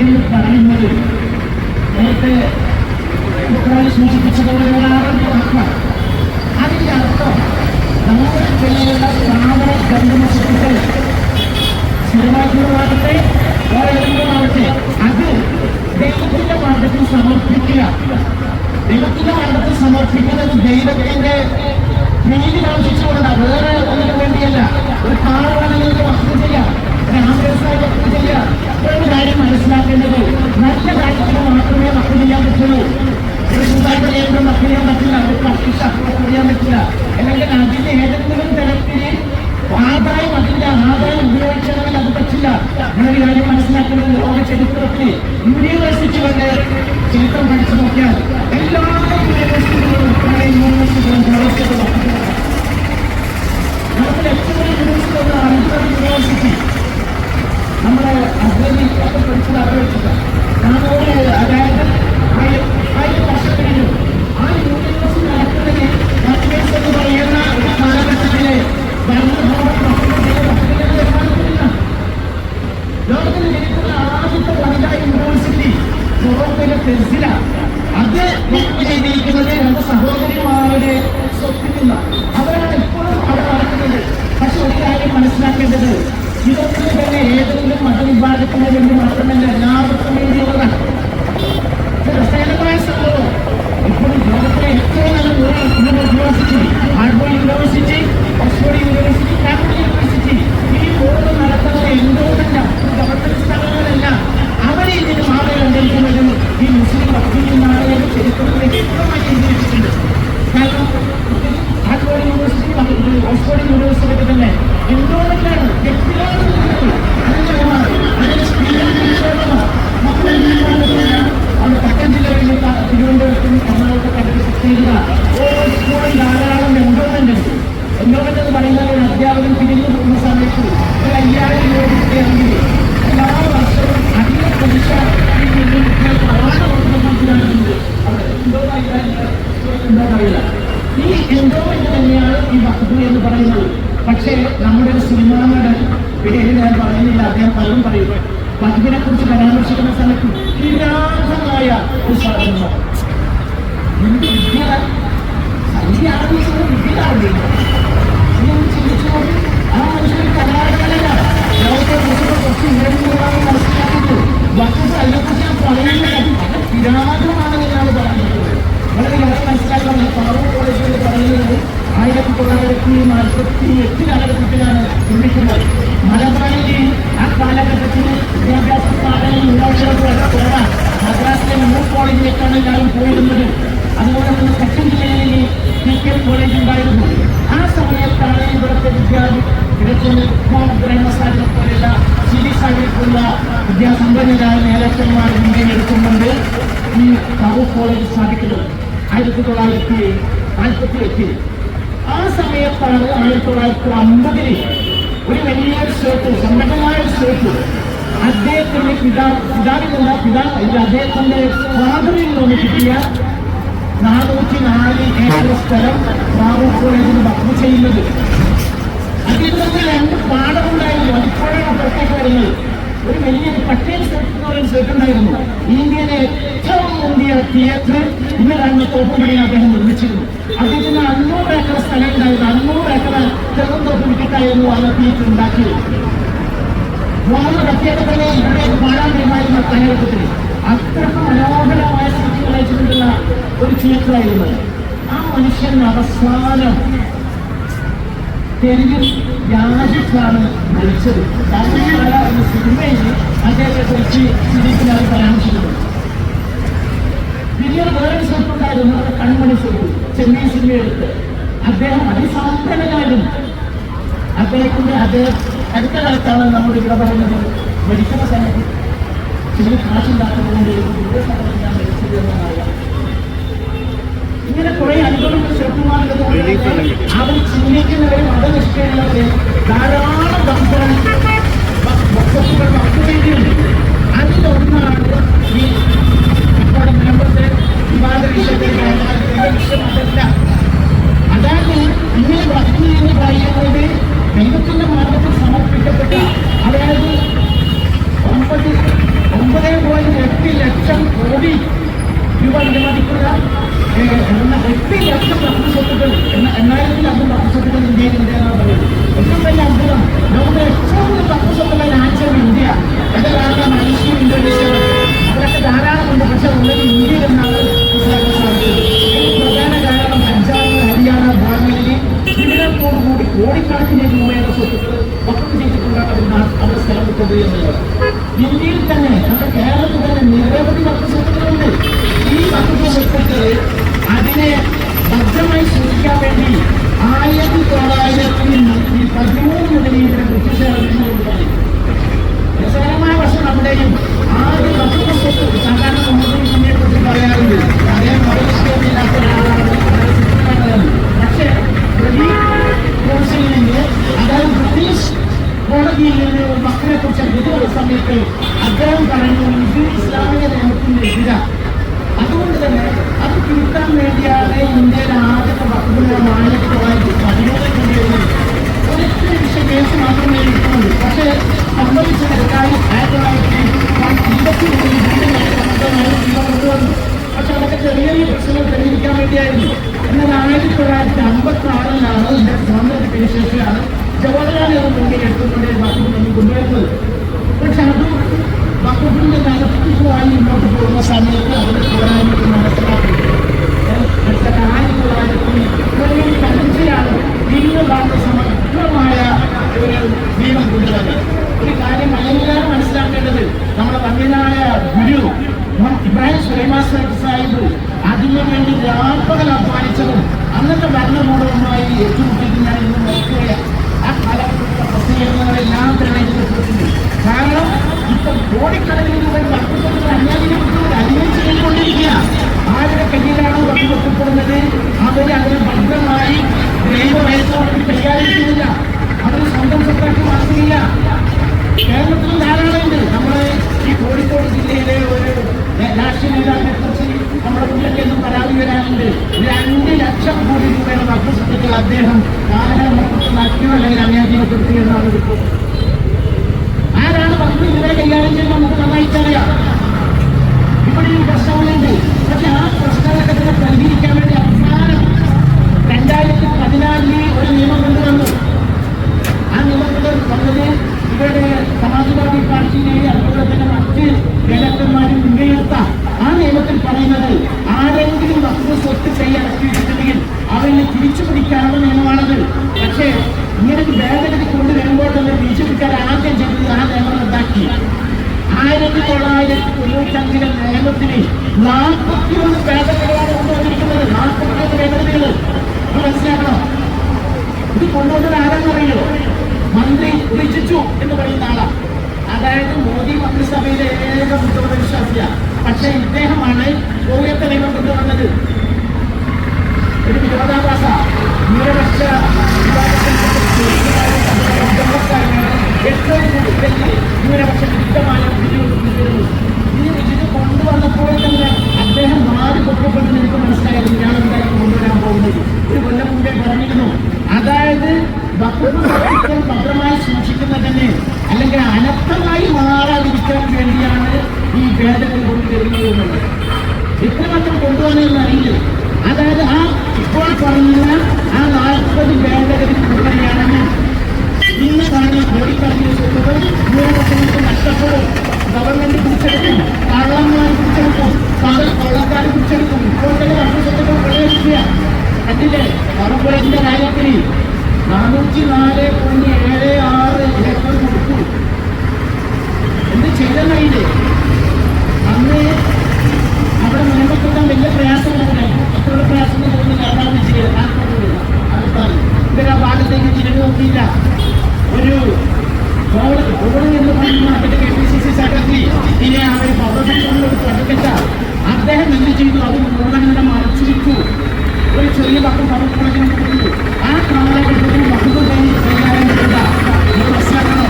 എന്ന് പറയുന്നത് നേരത്തെ സൂചിപ്പിച്ചതുപോലെ ഒരാളുടെ വാക്കാണ് അതിന്റെ അർത്ഥം നമ്മുടെ ജില്ലയിലുള്ള സ്ഥാപന ഗന്ധമ സ്വത്തുക്കൾ സ്ഥിരമാക്കുന്നതാകട്ടെ ഏതെങ്കിലുമാകട്ടെ അത് ദൈവത്തിന്റെ മാർഗത്തിൽ സമർപ്പിക്കുക. ദൈവത്തിന്റെ മാർഗത്തിൽ സമർപ്പിക്കുന്നത് ദൈവത്തിന്റെ നീതി കാണിച്ചുകൊണ്ടാണ്. വേറെ ഒന്നിനു വേണ്ടിയല്ല. ഒരു കാർ വേണമെങ്കിൽ വസ്തു ചെയ്യാം. ഒരു ആംബുലൻസായി വസ്തു ചെയ്യാം. ഒരു കാര്യം മനസ്സിലാക്കേണ്ടത് നല്ല കാര്യത്തിന് മാത്രമേ വസ്തു പറ്റുള്ളൂ ഒരു സുതാര്യ നിയമം വസ്തു ചെയ്യാൻ പറ്റില്ല ഒരു കർഷിഷ വസ്തു ചെയ്യാൻ പറ്റില്ല അല്ലെങ്കിൽ അതിന്റെ ഏതെങ്കിലും തരത്തിൽ ആദായം അതിന്റെ ആദായം ഉപയോഗിക്കണമെങ്കിൽ അത് പറ്റില്ല നിങ്ങളൊരു കാര്യം മനസ്സിലാക്കുന്നത് ലോക ചരിത്രത്തിൽ യൂണിവേഴ്സിറ്റികളുടെ ചരിത്രം പഠിച്ചു നോക്കിയാൽ എല്ലാ യൂണിവേഴ്സിറ്റികളും ഉൾപ്പെടെ യൂണിവേഴ്സിറ്റികളും പ്രവർത്തിക്കുന്നു നമുക്ക് ഏറ്റവും യൂണിവേഴ്സിറ്റി ഒന്ന് അനന്തപുരം യൂണിവേഴ്സിറ്റി നമ്മുടെ അദ്വൈതി ഒക്കെ പഠിച്ചത് അറിയിച്ചില്ല നാനൂറ് അതായത് ആയിരം ആയിരം വർഷത്തിനും ആ യൂണിവേഴ്സിറ്റി നടക്കുന്നതിന് മറ്റേഴ്സ് എന്ന് പറയുന്ന ഒരു കാലഘട്ടത്തിലെ ലോകത്തിൽ ജനിക്കുന്ന ആദ്യത്തെ വനിതാ യൂണിവേഴ്സിറ്റി മൊറോക്കോയിലെ തെസില അത് വർക്ക് ചെയ്തിരിക്കുന്നത് രണ്ട് സഹോദരിമാരുടെ സ്വത്തിൽ നിന്ന് അവരാണ് എപ്പോഴും അവിടെ നടക്കുന്നത് പക്ഷെ ഒരു കാര്യം മനസ്സിലാക്കേണ്ടത് ഇതൊന്നും തന്നെ ഏതെങ്കിലും മതവിഭാഗത്തിന് വേണ്ടി മാത്രമല്ല എല്ലാവർക്കും വേണ്ടിയുള്ളതാണ് ഇത് രസകരമായ സംഭവം ഇപ്പോഴും ലോകത്തിലെ ഏറ്റവും നല്ല ഒരു university ഹാർഡ്ബോർഡ് university Oxford university Cambridge university ഈ മൂന്ന് നടക്കുന്നത് എന്തുകൊണ്ടല്ല ഗവൺമെന്റ് സ്ഥാപനങ്ങളല്ല അവരെ ഇതിന് മാറി കണ്ടിരിക്കുന്നത് ഈ മുസ്ലിം ഭക്തിനാളുകളുടെ ചരിത്രത്തിൽ വ്യക്തമായി ചിന്തിച്ചിട്ടുണ്ട് കാരണം ഹാർഡ്ബോർഡ് യൂണിവേഴ്സിറ്റി ഓക്സ്ഫോർഡ് യൂണിവേഴ്സിറ്റി ഒക്കെ തന്നെ എന്തുകൊണ്ടൊക്കെയാണ് വ്യക്തികളാണ് അതിന്റെ അതിന്റെ സ്ത്രീകളുടെ അവിടെ തെക്കൻ ജില്ലകളിൽ തിരുവനന്തപുരത്തും എറണാകുളത്തും കണ്ടിട്ട് ചെയ്യുക ഓരോ സ്കൂളിൽ ധാരാളം എൻറോൾമെന്റ് ഉണ്ട് എൻറോൾമെന്റ് എന്ന് പറയുന്നത് ഒരു അധ്യാപകൻ പിരിഞ്ഞു പോകുന്ന സമയത്ത് ഒരു അയ്യായിരം രൂപ കിട്ടുകയാണെങ്കിൽ എല്ലാ വർഷവും അധിക പലിശ ഈ കുഞ്ഞു കുട്ടികൾക്ക് പ്രധാന കൊടുക്കുന്നതിനാണ് അവിടെ എന്തോ അറിയില്ല ഈ എന്ന് തന്നെയാണ് ഈ വസ്തു എന്ന് പറയുന്നത്. പക്ഷേ നമ്മുടെ ഒരു സിനിമാ നടൻ പേര് ഞാൻ പറയുന്നില്ല അദ്ദേഹം പലരും പറയും വധുവിനെ കുറിച്ച് പരാമർശിക്കുന്ന സമയത്ത് വിരാഗമായ ഒരു സാധനം എന്ത് വിദ്യ? സംഖ്യ ആരംഭിച്ചത് ചിന്തിച്ചു നോക്കി ആ മനുഷ്യൻ കലാകാരല്ല ലോകത്തെ കുറിച്ച് കുറച്ച് ഉയർന്നതാണെന്ന് മനസ്സിലാക്കിയിട്ട് വസ്തു അതിനെക്കുറിച്ച് ഞാൻ പറയുന്നത് അത് വളരെ വളരെ മനസ്സിലാക്കാൻ പാവൂർ കോളേജിൽ പറയുന്നത് ആയിരത്തി തൊള്ളായിരത്തി നാൽപ്പത്തി എട്ട് കാലഘട്ടത്തിലാണ് നിർമ്മിക്കുന്നത് മലബാറിൽ ആ കാലഘട്ടത്തിൽ വിദ്യാഭ്യാസ സ്ഥാപനം ഉണ്ടാക്കിയത് പോരാ മദ്രാസിലെ ന്യൂ കോളേജിലേക്കാണ് എല്ലാവരും പോയിരുന്നത് അതുപോലെ തന്നെ തെക്കൻ ജില്ലയിൽ പി കെ കോളേജ് ഉണ്ടായിരുന്നു ആ സമയത്താണ് ഇവിടുത്തെ വിദ്യാർത്ഥി ഇടയ്ക്ക് ബ്രഹ്മസാഹിബ് പോലെയുള്ള ആയിട്ടുള്ള വിദ്യാസമ്പന്നരായ നേതാക്കന്മാർ ഇന്ത്യയിൽ എടുക്കുന്നുണ്ട് ഈ ബാബു കോളേജ് സ്ഥാപിക്കുന്നത്. ആയിരത്തി തൊള്ളായിരത്തി നാൽപ്പത്തി എട്ടിൽ ആ സമയത്താണ് ആയിരത്തി തൊള്ളായിരത്തി അമ്പതിൽ ഒരു വലിയ സ്റ്റേറ്റ് സമ്പന്നമായ സ്റ്റേറ്റ് അദ്ദേഹത്തിന്റെ പിതാ പിതാവിൽ നിന്ന് പിതാ അദ്ദേഹത്തിന്റെ ഫാദറിൽ നിന്ന് കിട്ടിയ നാനൂറ്റി നാല് ഏക്കർ സ്ഥലം ബാബു കോളേജിന് വഖഫ് ചെയ്യുന്നത്. അതിൽ രണ്ട് പാഠമുണ്ടായിരുന്നു അതിപ്പോഴാണ് പുറത്തേക്ക് വരുന്നത് ഒരു വലിയ പട്ടേൽ സ്റ്റേറ്റ് എന്ന് പറയുന്ന സ്റ്റേറ്റ് ഉണ്ടായിരുന്നു. ഇന്ത്യയിലെ ഏറ്റവും മുന്തിയ തിയേറ്റർ ഇന്ന് കാണുന്ന തോപ്പുപടി അദ്ദേഹം നിർമ്മിച്ചിരുന്നു. അദ്ദേഹത്തിന് അഞ്ഞൂറ് ഏക്കർ സ്ഥലം ഉണ്ടായിരുന്നു അഞ്ഞൂറ് ഏക്കർ തെങ്ങുംതോപ്പ് വിട്ടിട്ടായിരുന്നു അന്ന് തിയേറ്റർ ഉണ്ടാക്കിയത്. വളരെ തന്നെ ഇവിടെ പാടാൻ തീരുമാനിക്കുന്ന കാലഘട്ടത്തിൽ അത്രയ്ക്ക് മനോഹരമായ സ്ഥിതി അയച്ചിട്ടുള്ള ഒരു തിയേറ്ററായിരുന്നു ആ മനുഷ്യൻ അവസാനം തെരുവിൽ യാചിച്ചാണ് എന്ന സിനിമയിൽ അദ്ദേഹത്തെ കുറിച്ച് സിനിമയിൽ പരാമർശിക്കുന്നു പിന്നീട് വേറൊരു സ്വത്തുണ്ടായിരുന്നു നമ്മുടെ കൺമണി സ്വത്ത് ചെന്നൈ സിനിമയെടുത്ത് അദ്ദേഹം അതിസമ്പന്നനായിരുന്നു അദ്ദേഹത്തിന്റെ അദ്ദേഹം അടുത്ത കാലത്താണ് നമ്മൾ ഇവിടെ പറയുന്നത്. മരിക്കുന്ന സമയത്ത് ചില കാശുണ്ടാക്കുന്നതുകൊണ്ട് ഇങ്ങനെ കുറെ അനുഭവങ്ങൾ ചെറുപ്പമാർഗത് അവർ ചിന്തിക്കുന്നവരും മതനിഷ്ഠയുള്ളവരെ ധാരാളം ഭക്തകൾ ഭക്തകൾ ഭക്തി വേണ്ടിയുണ്ട് അതിലൊന്നാണ് ഈ അതായത് ഇങ്ങനെ ഭക്തി എന്ന് പറയുന്നത് ദൈവത്തിന്റെ മാർഗത്തിൽ സമർപ്പിക്കപ്പെട്ട ഒമ്പത് പോയിന്റ് എട്ട് ലക്ഷം കോടി രൂപ എന്ന എട്ട് ലക്ഷം വസ്തു സ്വത്തുക്കൾ എന്ന എണ്ണായിരത്തിലധികം വസ്തു സ്വത്തുക്കൾ ഇന്ത്യയിൽ ഉണ്ട് എന്നാണ് പറയുന്നത് ഏറ്റവും വലിയ അത്ഭുതം ലോകത്തിലെ ഏറ്റവും കൂടുതൽ വസ്തു സ്വത്തുള്ള രാജ്യം ഇന്ത്യ എന്റെ കാരണം മലേഷ്യ ഇന്തോനേഷ്യ അവരൊക്കെ ധാരാളം ഉണ്ട് പക്ഷെ ഉള്ളത് ഇന്ത്യയിൽ എന്നാണ് മനസ്സിലാക്കാൻ സാധിച്ചത് ഇതിന് പ്രധാന കാരണം പഞ്ചാബ് ഹരിയാന ഭാഗങ്ങളിൽ വിവരത്തോടുകൂടി കോടിക്കണക്കിന് രൂപയുടെ സ്വത്തുക്കൾ വക്കഫ് ചെയ്തിട്ടുണ്ടാകുന്ന അവർ സ്ഥലം വിട്ടത് എന്നുള്ളത് ഇന്ത്യയിൽ തന്നെ നമ്മുടെ കേരളത്തിൽ തന്നെ നിരവധി വക്കഫ് സ്വത്തുക്കളുണ്ട് ഈ വക്കഫ് സ്വത്തുക്കൾ അതിനെ ഭദ്രമായി സൂക്ഷിക്കാൻ വേണ്ടി ആയിരത്തി തൊള്ളായിരത്തി പതിമൂന്ന് മുതൽ ഇവിടെ ബ്രിട്ടീഷുകാർ തുടങ്ങി രസകരമായ വശം നമ്മുടെയും ആദ്യ വസ്തുത സ്വത്ത് സാധാരണ മുഹമ്മദ് ഷമിയെ കുറിച്ച് പറയാറുണ്ട് അദ്ദേഹം മതനിഷ്ഠയില്ലാത്ത ഒരാളാണ് മനസ്സിലാക്കുന്നത്. പക്ഷേ ബ്രിട്ടീഷ് കൗൺസിലിൽ നിന്ന് അതായത് ബ്രിട്ടീഷ് കോടതിയിൽ നിന്ന് ഒരു മക്കളെ കുറിച്ച് എഴുതുന്ന സമയത്ത് അദ്ദേഹം പറഞ്ഞു ഇത് ഇസ്ലാമിക നിയമത്തിന്റെ എതിരാ അതുകൊണ്ട് തന്നെ അത് തിരുത്താൻ വേണ്ടിയാണ് ഇന്ത്യയിലെ ആദ്യത്തെ വസ്തുതകളും ആയിരത്തി തൊള്ളായിരത്തി പതിമൂന്നിൽ കൊണ്ടുവരുന്നത് ഒരൊറ്റ വിഷയ കേസ് മാത്രമേ ഇരിക്കുന്നുള്ളൂ പക്ഷേ സംഭവിച്ചത് രണ്ടായിരത്തി ആയിരത്തി തൊള്ളായിരത്തി ഇരുപത്തി മൂന്നിൽ വീണ്ടും സംബന്ധമായി ജീവൻ കൊണ്ടുവന്നു പക്ഷെ അതൊക്കെ ചെറിയ ചെറിയ പ്രശ്നങ്ങൾ പരിഹരിക്കാൻ വേണ്ടിയായിരുന്നു എന്നാൽ ആയിരത്തി തൊള്ളായിരത്തി അമ്പത്തി ആറിലാണ് ഇന്ത്യ സ്വാതന്ത്ര്യ കിട്ടിയ ശേഷമാണ് ജവഹർലാൽ നെഹ്റു മുന്നിൽ എടുത്തുകൊണ്ട് വസ്തുക്കൾ കൊണ്ടുവരുന്നത് പക്ഷെ അതും വകുപ്പിന്റെ നടത്തിപ്പുമായി മുന്നോട്ട് പോകുന്ന സമയത്ത് അതിന് പോരായ്മ മനസ്സിലാക്കി ആയിരത്തി തൊള്ളായിരത്തി ഇരുപത്തി പതിനഞ്ചിലാണ് ഇന്ന് കാണുന്ന സമഗ്രമായ ഒരു നിയമം കൊണ്ടുവന്നത് ഒരു കാര്യം എല്ലാവരും മനസ്സിലാക്കേണ്ടത് നമ്മുടെ വന്യനായ ഗുരു മുഹമ്മദ് ഇബ്രാഹിം സുലൈമാൻ സാഹിബ് അതിനു വേണ്ടി രാപ്പകൽ അധ്വാനിച്ചതും അന്നത്തെ ഭരണകൂടവുമായി ഏറ്റുമുട്ടിക്കുന്ന ഇന്ന് നോക്കുകയാണ് ആ കാലഘട്ടത്തിലെ തന്നെ കാരണം ഇപ്പം കോടിക്കണക്കിന് രൂപ ചെയ്തുകൊണ്ടിരിക്കുക ആരുടെ കയ്യിലാണ് വസ്തുപ്പെടുന്നത് അവർ അതിന് ഭദ്രമായി കൈകാര്യം ചെയ്യുന്നില്ല. സ്വന്തം സ്വത്താക്കി മാറ്റുന്നില്ല. കേരളത്തിലും ധാരാളമുണ്ട്. നമ്മുടെ ഈ കോഴിക്കോട് ജില്ലയിലെ ഒരു രാഷ്ട്രീയ നേതാക്കളെ കുറിച്ച് നമ്മുടെ മുന്നിലൊക്കെ ഒന്നും പരാതി വരാനുണ്ട്. രണ്ട് ലക്ഷം കോടി രൂപയുടെ വസ്തുസ്വത്തുക്കൾ അദ്ദേഹം. കാലഹരണത്തിൽ നഷ്ടം അല്ലെങ്കിൽ അന്യാധീനപ്പെടുത്തി എന്നാണ് റിപ്പോർട്ട് ആരാണ് വസ്തു ഇവരെ കൈകാര്യം ചെയ്യുന്നത് നമുക്ക് നന്നായിട്ടറിയാം. ഇവിടെ ഈ പ്രശ്നങ്ങളുണ്ട് പക്ഷെ ആ പ്രശ്നങ്ങളൊക്കെ പരിഹരിക്കാൻ വേണ്ടി അവസാനം രണ്ടായിരത്തി പതിനാലിൽ ഒരു നിയമം കൊണ്ടുവന്നു. ആ നിയമത്തിൽ വന്നത് ഇവരുടെ സമാജ്വാദി പാർട്ടിയിലെ അതുപോലെ തന്നെ മറ്റ് നേതാക്കന്മാരും മുൻകൈയെടുത്ത ആ നിയമത്തിൽ പറയുന്നത് ആരെങ്കിലും വസ്തു സ്വത്ത് കൈയടക്കിയിട്ടുണ്ടെങ്കിൽ അവരെ തിരിച്ചു പിടിക്കാനുള്ള നിയമമാണത്. പക്ഷേ ഇങ്ങനെ ഒരു ഭേദഗതി കൊണ്ടുവരുമ്പോൾ തന്നെ ബി ജെ പിക്കാർ ആദ്യം ചെയ്തത് ആ നിയമം റദ്ദാക്കി. ആയിരത്തി തൊള്ളായിരത്തി തൊണ്ണൂറ്റഞ്ചിലെ നിയമത്തിന് നാൽപ്പത്തിയൊന്ന് ഭേദഗതികളാണ് കൊണ്ടുവന്നിരിക്കുന്നത് നാൽപ്പത്തിയൊന്ന് ഭേദഗതികൾ. ഇത് മനസ്സിലാക്കണം? ഇത് കൊണ്ടുവന്നത് ആരാന്നറിയോ മന്ത്രി റിജിജു എന്ന് പറയുന്ന ആളാണ് അതായത് മോദി മന്ത്രിസഭയിലെ ഏക മുഖ്യമന്ത്രി വിശ്വാസിയ പക്ഷെ ഇദ്ദേഹമാണ് കോവിയത്തെ നിയമം കൊണ്ടുവന്നത് ഒരു വിരോധാഭാസ ന്യൂനപക്ഷ ഏറ്റവും കൂടുതൽ ന്യൂനപക്ഷ വിരുദ്ധമായ വിധികൾ കൊണ്ടുവരുന്നു ഈ വിധി കൊണ്ടുവന്നപ്പോൾ തന്നെ അദ്ദേഹം നാല് പൊക്കപ്പെട്ടു എനിക്ക് മനസ്സിലായത് ഞാൻ എന്തായാലും കൊണ്ടുവരാൻ പോകുന്നത് ഒരു കൊല്ലം മുമ്പേ പറഞ്ഞിരുന്നു അതായത് വസ്തുക്കൾ ഭദ്രമായി സൂക്ഷിക്കുന്നതിന് അല്ലെങ്കിൽ അനർത്ഥമായി മാറാതിരിക്കാൻ വേണ്ടിയാണ് ഈ ഭേദഗതി കൊണ്ടുവരുന്നത് എന്നുള്ളത് എത്രമാത്രം കൊണ്ടുവന്നതെന്ന് അറിയില്ല അതായത് ആ ഇപ്പോൾ പറഞ്ഞ ആ നാൽപ്പത് ഭേദഗതി കൊണ്ടുവരികയാണെങ്കിൽ ഇന്ന് കാണുന്ന കോടിക്കണക്കിന് സ്വത്തുകൾ ന്യൂനപക്ഷങ്ങൾക്ക് നഷ്ടപ്പെടും ഗവൺമെന്റ് പിടിച്ചെടുക്കും കള്ളന്മാർ പിടിച്ചെടുക്കും കടൽ കൊള്ളക്കാർ പിടിച്ചെടുക്കും ഇപ്പോൾ തന്നെ രണ്ട് സ്വത്തുക്കൾ പ്രവേശിക്കുക കണ്ടില്ലേ കോർപ്പറേഷന്റെ കാര്യത്തിൽ നാനൂറ്റി നാല് പോയിന്റ് ഏഴ് ആറ് ഏക്കർ കൊടുത്തു. എന്ത് ചെയ്തെന്നറിയില്ലേ അന്ന് അവിടെ നിയമത്തെത്താൻ വലിയ പ്രയാസം അത്ര പ്രയാസം ഇവരാ ഭാഗത്തേക്ക് തിരിഞ്ഞു നോക്കിയില്ല. ഒരു അദ്ദേഹം എന്ത് ചെയ്തു? അത് മുഴുവൻ മറച്ചു ഒരു ചെറിയ പദക്കണക്കിന് കൊടുത്തു ആ കാലഘട്ടത്തിൽ വകുപ്പ് കൈകാര്യം ചെയ്ത ഇത് മനസ്സിലാക്കണോ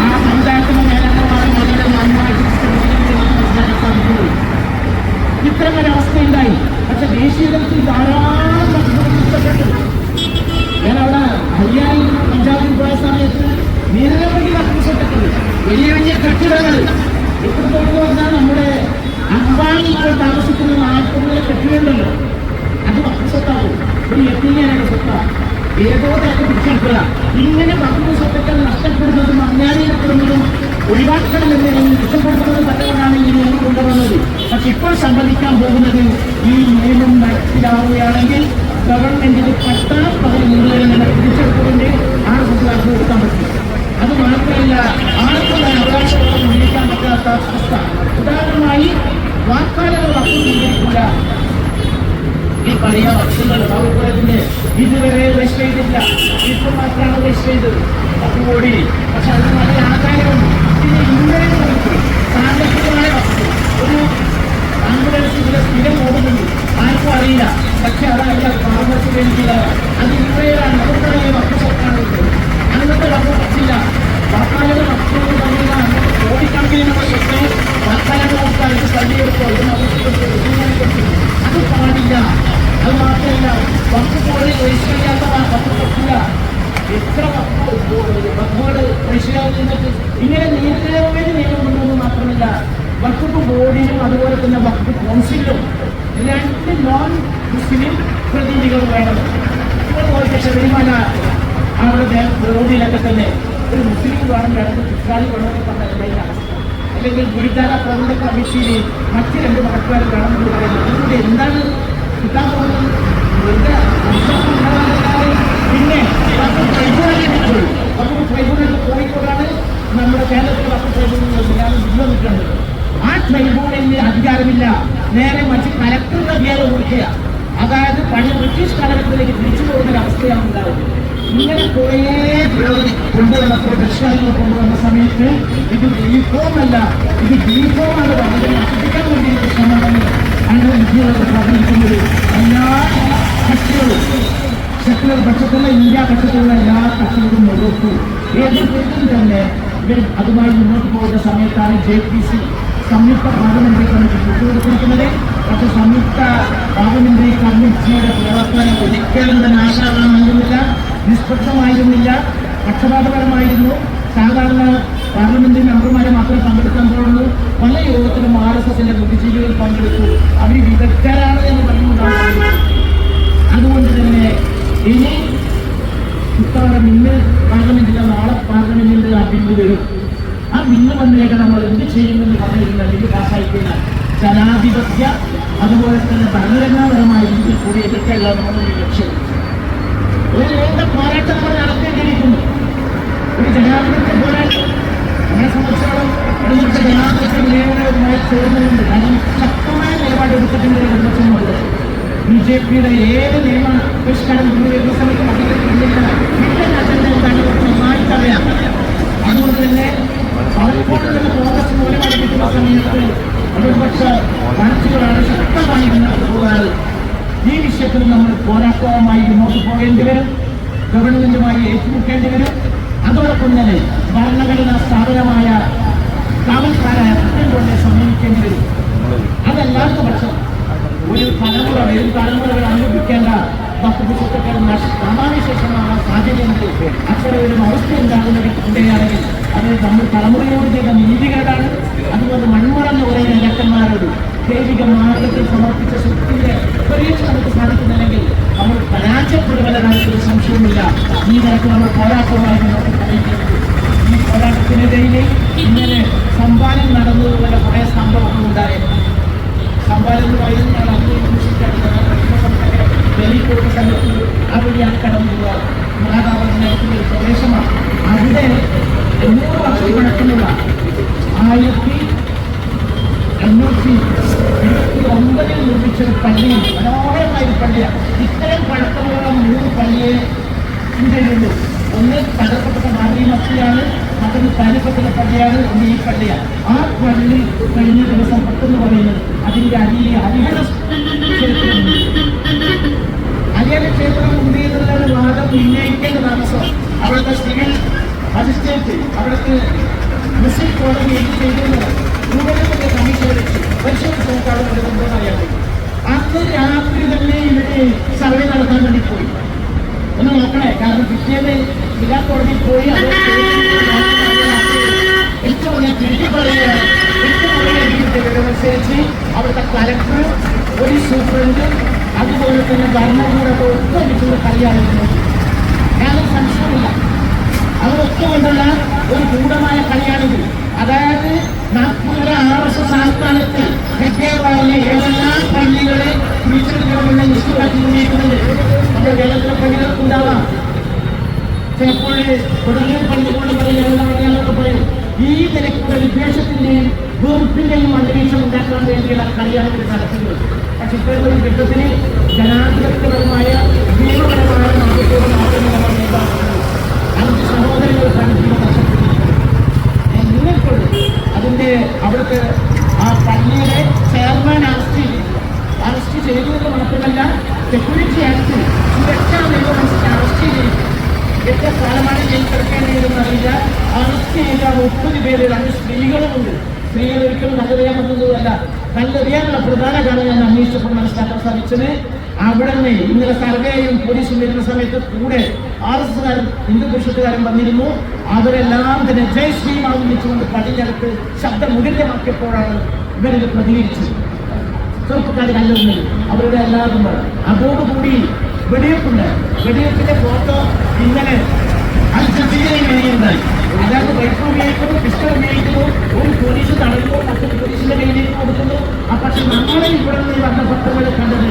ആ പഞ്ചായത്തിലെ നേതാക്കന്മാരെ വളരെ നന്നായിട്ട് മനസ്സിലാക്കാൻ സാധിക്കുന്നു ഇത്തരം ഒരു അവസ്ഥയുണ്ടായി പക്ഷെ ദേശീയ തലത്തിൽ ധാരാളം വസ്തുക്കൾ നഷ്ടപ്പെട്ടു ഞാൻ അവിടെ ഹരിയാനയിൽ പഞ്ചാബിൽ പോയ സമയത്ത് നിരവധി വസ്തുക്കൾ വലിയ വലിയ കെട്ടിടങ്ങൾ എത്രത്തോളം പറഞ്ഞാൽ നമ്മുടെ അംബാനി ഇപ്പോൾ താമസിക്കുന്ന നാൽപ്പത് കെട്ടിടമുണ്ടല്ലോ അത് വകുപ്പ് സ്വത്താവും ഒരു എത്തിങ്ങാനാണ് സ്വത്ത ഏതോ തരത്തിൽ പിടിച്ചെടുക്കുക ഇങ്ങനെ വകുപ്പ് സ്വത്തുക്കൾ നഷ്ടപ്പെടുന്നതും അജ്ഞാനീയപ്പെടുന്നതും ഒഴിവാക്കണമെന്ന് രക്ഷപ്പെടുത്തുന്നത് നല്ലവരാണ് ഈ നിയമം കൊണ്ടുവന്നത്. പക്ഷെ ഇപ്പോൾ സംഭവിക്കാൻ പോകുന്നത് ഈ നിയമം നടപ്പിലാവുകയാണെങ്കിൽ ഗവൺമെന്റിന് പത്താം പകുതി മുതലെന്നെ തിരിച്ചെടുത്തുകൊണ്ട് ആർക്കും കൊടുക്കാൻ പറ്റും. അത് മാത്രമല്ല ആർക്കുള്ള അവകാശങ്ങളും ഉന്നയിക്കാൻ പറ്റാത്ത അവസ്ഥ. ഉദാഹരണമായി വാക്കാലകൾ വസ്തു സ്വീകരിക്കില്ല ഈ പഴയ വസ്തുക്കൾ ബാബുപുരത്തിന് ഇതുവരെ രജിസ്റ്റർ ചെയ്തില്ല ഇപ്പം മാത്രമാണ് രജിസ്റ്റർ ചെയ്തത്. പത്ത് കോടി. പക്ഷെ അത് നല്ല ആദായമുണ്ട് അറിയില്ല പക്ഷെ അതല്ല ഫാർമസി വേണ്ടിയില്ല അത് നമുക്കറിയാം വസ്തു സ്വത്താണ് അങ്ങനത്തെ വസ്തു പറ്റില്ല വാക്കാലുകൾ വസ്തു തമ്മിൽ അങ്ങനത്തെ കോടിക്കണക്കിനുള്ള സ്വത്ത് വാക്കാലുകൾ കൊടുത്താൽ തള്ളിയെടുത്തോ അത് പാടില്ല. അത് മാത്രമല്ല വസ്തു പോലെ രജിസ്റ്റർ ചെയ്യാത്ത വസ്തു പറ്റില്ല എത്ര വസ്തുക്കൾ രജിസ്റ്റർ ചെയ്തിട്ട് ഇങ്ങനെ നിയമനമായ നിയമം കൊണ്ടുവന്ന് മാത്രമല്ല വക്കപ്പ് ബോർഡിനും അതുപോലെ തന്നെ വക്കപ്പ് കൗൺസിലും രണ്ട് നോൺ മുസ്ലിം പ്രതിനിധികൾ വേണം നോക്കിയ ശബരിമല അവിടെ ബോർഡിലൊക്കെ തന്നെ ഒരു മുസ്ലിം വേണം വേണം ഇസ്ലാമി വേണമെന്ന് പറഞ്ഞിട്ടുണ്ടെങ്കിൽ അല്ലെങ്കിൽ ഗുരുദ്വാര പ്രബന്ധ കമ്മിറ്റിയിൽ മറ്റ് രണ്ട് മഹത്വം വേണമെന്ന് പറയുന്നത് അതുകൊണ്ട് എന്താണ് കിട്ടാൻ പോകുന്നത്? പിന്നെ വസ്തു ട്രൈബ്യൂണലിൽ കോഴിക്കോടാണ് നമ്മുടെ കേരളത്തിൽ വസ്തു ട്രൈബ്യൂണൽ ഞാൻ വന്നിട്ടുണ്ട് ആ ട്രൈബ്യൂണലിന് അധികാരമില്ല നേരെ മറിച്ച് കലക്ടറുടെ അധികാരം കൊടുക്കുക അതായത് പഴയ ബ്രിട്ടീഷ് കാലഘട്ടത്തിലേക്ക് തിരിച്ചു പോകുന്ന ഒരു അവസ്ഥയാണ് ഉണ്ടാവുന്നത് ഇങ്ങനെ കുറേ കൊണ്ടുവന്നപ്പോൾ ദക്ഷിണാദികൾ കൊണ്ടുവന്ന സമയത്ത് ഇത് ബീഫോം അല്ല ഇത് ബിഫോം ആണ് പറഞ്ഞത് നശിപ്പിക്കാൻ വേണ്ടിയിട്ട് ശ്രമമാണ് അങ്ങനെ വിദ്യകളൊക്കെ സ്വാധീനിക്കുന്നത് എല്ലാ കക്ഷികളും സെക്കുലർ പക്ഷത്തുള്ള ഇന്ത്യ പക്ഷത്തുള്ള എല്ലാ കക്ഷികളും എതിർത്തു എതിർത്തിട്ടും തന്നെ ഇവർ അതുമായി മുന്നോട്ട് പോകുന്ന സമയത്താണ് ജെ പി സി സംയുക്ത പാർലമെന്ററി കമ്മിറ്റി വിട്ടുകൊടുത്തിരിക്കുന്നത്. പക്ഷേ സംയുക്ത പാർലമെന്ററി കമ്മിറ്റിയുടെ പ്രവർത്തനം ഒരിക്കലും തന്നെ ആശാവാനായിരുന്നില്ല നിഷ്പക്ഷമായിരുന്നില്ല. പക്ഷപാതപരമായിരുന്നു. സാധാരണ പാർലമെന്ററി മെമ്പർമാരെ മാത്രമേ ജനാധിപത്യ അതുപോലെ തന്നെ ഭരണഘടനാപരമായ രീതിയിൽ കൂടി എതിർക്കുക നമ്മുടെ ലക്ഷ്യം. ഒരു ലോക പോരാട്ടം നമ്മൾ നടത്തേണ്ടിയിരിക്കുന്നു ഒരു ജനാധിപത്യ പോരാട്ടം. എന്നെ സംബന്ധിച്ചോളം ഇവിടുത്തെ ജനാധിപത്യ നിലയങ്ങളുമായി ചേർന്നുകൊണ്ട് കാരണം ശക്തമായ നിലപാട് നിർദ്ദേശമുണ്ട് ബി ജെ പിയുടെ ഏത് നിയമ പരിഷ്കാരം കൊണ്ടുവരുന്ന സമയത്ത് അതിലേക്ക് അജണ്ട എന്താണ് അതുകൊണ്ട് തന്നെ പലപ്പോഴും കോൺഗ്രസ് മൂലമായി കിട്ടുന്ന സമയത്ത് പ്രതിപക്ഷ പാർട്ടികളാണ് ശക്തമായി മുന്നോട്ട് പോകാറ് ഈ വിഷയത്തിൽ നമ്മൾ പോരാട്ടവുമായി മുന്നോട്ട് പോകേണ്ടി വരും. ഗവൺമെന്റുമായി ഏറ്റുമുട്ടേണ്ടി വരും. അതോടൊപ്പം തന്നെ ഭരണഘടനാ സ്ഥാപനമായ കാവൽക്കാരായ കുട്ടികളെ സമീപിക്കേണ്ടി വരും. അതല്ലാത്ത പക്ഷം ഒരു തലമുറ വരും തലമുറകൾ അനുഭവിക്കേണ്ട വസ്തു സ്വത്തുക്കൾ സമാനശേഷമാകാൻ സാധ്യതയുണ്ട് അത്തരം ഒരു അവസ്ഥ തലമുറയോട് ചെയ്ത നീതികേടാണ് അതുപോലെ മൺമറഞ്ഞ കുറേ നേതാക്കന്മാരോട് ദൈവിക മാർഗത്തിൽ സമർപ്പിച്ച ശക്തിയുടെ പരീക്ഷ നമുക്ക് സാധിക്കുന്നില്ലെങ്കിൽ നമ്മൾ പരാജയപ്പെടുമെന്ന കാര്യത്തിൽ സംശയമില്ല നമ്മൾ പോരാട്ടമായി ഈ പോരാട്ടത്തിനിടയിൽ ഇങ്ങനെ സംഭാരം നടന്നതുപോലെ കുറേ സംഭവങ്ങൾ ഉണ്ടായിരുന്നു സംഭാരം എന്ന് പറയുന്നതാണ് ഡൽഹി പോകുന്ന സമയത്ത് ആ വഴിയാണ് കടന്നു പോവുക മഹാതാപനത്തിന്റെ ഒരു പ്രദേശമാണ് അവിടെ എണ്ണൂറ് വർഷം പഴക്കമുള്ള ആയിരത്തി എണ്ണൂറ്റി എഴുപത്തി ഒമ്പതിൽ നിർമ്മിച്ച ഒരു പള്ളിയും മനോഹരമായ ഒരു പള്ളിയാണ് ഇത്തരം പഴക്കമുള്ള മൂന്ന് പള്ളിയെ ഇന്ത്യയിലുള്ളൂ ഒന്ന് തകർക്കപ്പെട്ട മാറി മത്തിയാണ് മറ്റൊന്ന് താലിപ്പത്തിലെ പള്ളിയാണ് ഒന്ന് ഈ പള്ളിയാണ് ആ പള്ളി കഴിഞ്ഞ ദിവസം പെട്ടെന്ന് പറയുന്നത് അതിന്റെ അടിയിൽ ഹരിഹര ഹരിഹര ക്ഷേത്രം ഉണ്ട് എന്നുള്ളൊരു വാദം ഉന്നയിക്കേണ്ടതാണ് താമസം അവിടുത്തെ സിവിൽ മജിസ്ട്രേറ്റ് അവിടുത്തെ മുസ്ലിം കോടതി എന്ത് ചെയ്തിരുന്നത് ഭൂപടത്തിന്റെ കമ്മീഷൻ വെച്ച് പരിശോധിച്ച് നോക്കാതെ വരുന്നുണ്ടോ അറിയാൻ അന്ന് രാത്രി തന്നെ ഇവർ സർവേ നടത്താൻ വേണ്ടി പോയി. ഒന്ന് നോക്കണേ കാരണം പിറ്റേന്ന് ജില്ലാ കോടതിയിൽ പോയി ഏറ്റവും ഞാൻ തിരിച്ചു പറയുകയാണ്. ഏറ്റവും അനുസരിച്ച് അവിടുത്തെ കലക്ടർ പോലീസ് സൂപ്രണ്ട് അതുപോലെ തന്നെ ഭരണകൂടമൊക്കെ ഒത്തൊരുമിച്ചുള്ള കളിയായിരുന്നു. ഞാനൊരു സംശയമില്ല അവരൊത്തുകൊണ്ടുള്ള ഒരു ഗൂഢമായ കളിയാണിത്. അതായത് നാഗ്പൂരിലെ ആർ എസ് എസ് ആസ്ഥാനത്തിൽ ഹെക്കേവാളിലെ ഏതെല്ലാം പള്ളികളെ തിരിച്ചെടുക്കണമെന്ന നിശ്ചയമാക്കി ഉന്നയിക്കുന്നുണ്ട് നമ്മുടെ കേരളത്തിലെ പള്ളികൾക്ക് ഉണ്ടാവാം. ചിലപ്പോൾ തുടങ്ങിയ പള്ളികൊണ്ട് പറയുന്നതൊക്കെ പറയും ഈ നിലയ്ക്കുള്ള വിദ്വേഷത്തിന്റെയും വെറുപ്പിന്റെയും അന്തരീക്ഷം ഉണ്ടാക്കാൻ വേണ്ടിയുള്ള കളിയാണ് ഇത് നടത്തുന്നത്. പക്ഷെ ഇപ്പോഴത്തെ ഒരു ഘട്ടത്തിന് ജനാധിപത്യപരമായ നിയമപരമായ മാർഗത്തോട് മാത്രമേ നമ്മൾ ഉണ്ടാക്കുന്നത് അഞ്ച് സഹോദരങ്ങൾ കണ്ടിട്ടുള്ള നിങ്ങൾക്കുണ്ട് അതിന്റെ അവിടുത്തെ ആ പള്ളിയുടെ ചെയർമാൻ അറസ്റ്റ് ചെയ്തു അറസ്റ്റ് ചെയ്തത് മാത്രമല്ല സെക്യൂരിറ്റി ആക്ട് സുരക്ഷാ നിയമം അറസ്റ്റ് ചെയ്തിരിക്കും എത്ര കാലമാണ് ജയിൽ കിടക്കേണ്ടതെന്ന് അറിയില്ല. അറസ്റ്റ് ചെയ്ത മുപ്പത് പേര് രണ്ട് സ്ത്രീകളുമുണ്ട്. സ്ത്രീകൾ ഒരിക്കലും നല്ലറിയാൻ നല്ലറിയാനുള്ള പ്രധാന കാരണം ഞാൻ അന്വേഷിച്ചപ്പോൾ മനസ്സിലാക്കാൻ സാധിച്ചത് അവിടെ നിന്ന് ഇന്നലെ സർവേയും പോലീസും വരുന്ന സമയത്ത് കൂടെ ആർ എസ് എസ്കാരൻ ഹിന്ദു വന്നിരുന്നു. അവരെല്ലാം തന്നെ ജയ് ശ്രീമാവ് വിളിച്ചുകൊണ്ട് പടിഞ്ഞടുത്ത് ശബ്ദം മുടിഞ്ഞമാക്കിയപ്പോഴാണ് ഇവരിത് പ്രതികരിച്ചത്. ചെറുപ്പക്കാർ കല്ലുന്നത് അവരുടെ എല്ലാവരും അതോടുകൂടി വെടിവെപ്പുണ്ട്. വെടിവെപ്പിന്റെ ഫോട്ടോ ഇന്നലെ അൽജസീരയിൽ വരികയുണ്ടായി. അതിനകത്ത് റൈഫിൾ ഉപയോഗിക്കുന്നു പിസ്റ്റൾ ഉപയോഗിക്കുന്നു ഒരു പോലീസ് തടയുന്നു മറ്റൊരു പോലീസിന്റെ കയ്യിലേക്ക് കൊടുക്കുന്നു. പക്ഷെ നമ്മളെ ഇവിടെ നിന്ന് വന്ന പത്രങ്ങൾ കണ്ടത്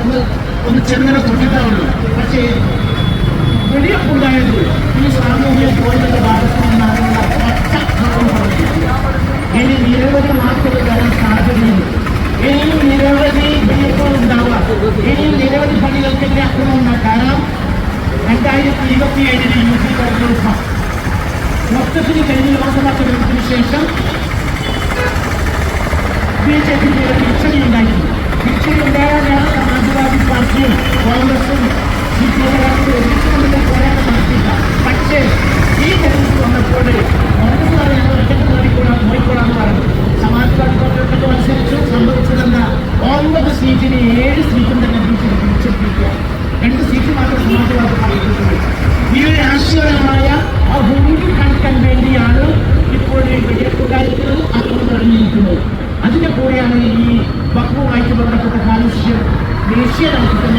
ഒന്ന് ഒന്ന് ചെറുങ്ങനെ തൊട്ടിട്ടാവുള്ളൂ പക്ഷേ വെളിയപ്പുണ്ടായത് ഈ സാമൂഹ്യ പോയിന്റിന്റെ ഭാഗത്ത് പറഞ്ഞിരിക്കുക ഇനി നിരവധി വാർത്തകൾ വരാൻ സാധ്യതയുണ്ട്. ഇനിയും നിരവധി ഉണ്ടാവാം. ഇനിയും നിരവധി പണികൾക്കെതിരെ അക്രമം ഉണ്ടാക്കാം. രണ്ടായിരത്തി ഇരുപത്തി ഏഴിന് യു പി തെരഞ്ഞെടുപ്പ്. മൊത്തത്തിന് കഴിഞ്ഞ ലോക്സഭാ തെരഞ്ഞെടുപ്പിന് ശേഷം ബി ജെ പി തിരിച്ചടി ഉണ്ടായിരുന്നു തിരിച്ചടി ഉണ്ടാകാനാണ് സമാജ്വാദി പാർട്ടിയും കോൺഗ്രസും സി പി എമ്മുകാർക്ക് ഒരുമിച്ചുകൊണ്ടുള്ള പോരാട്ടം നടത്തിയില്ല പക്ഷേ ഈ തെരഞ്ഞെടുപ്പ് വന്നപ്പോൾ കോൺഗ്രസ് ഞങ്ങൾ ഒറ്റയ്ക്ക് നോക്കിക്കൂടാ എന്ന് പറഞ്ഞു. ഒറ്റയ്ക്ക് മത്സരിച്ചു. സംഭവിച്ചതെന്താ ഒൻപത് സീറ്റിന് ഏഴ് സീറ്റും തന്നെ തിരിച്ചെത്തിയിരിക്കുക രണ്ട് സീറ്റ് മാത്രം സമാജ്വാദി പാർട്ടിക്കുള്ളൂ ഈ ഒരു രാഷ്ട്രീയപരമായ ആ ഭൂമി കാണിക്കാൻ വേണ്ടിയാണ് ഇപ്പോൾ വെടിവെപ്പ് കാര്യത്തിൽ ആക്രമണം അതിന്റെ കൂടെയാണ് ഈ വക്രവുമായിട്ട് ബന്ധപ്പെട്ട കാലുഷ്യം ദേശീയ തലത്തിൽ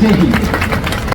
Thank you.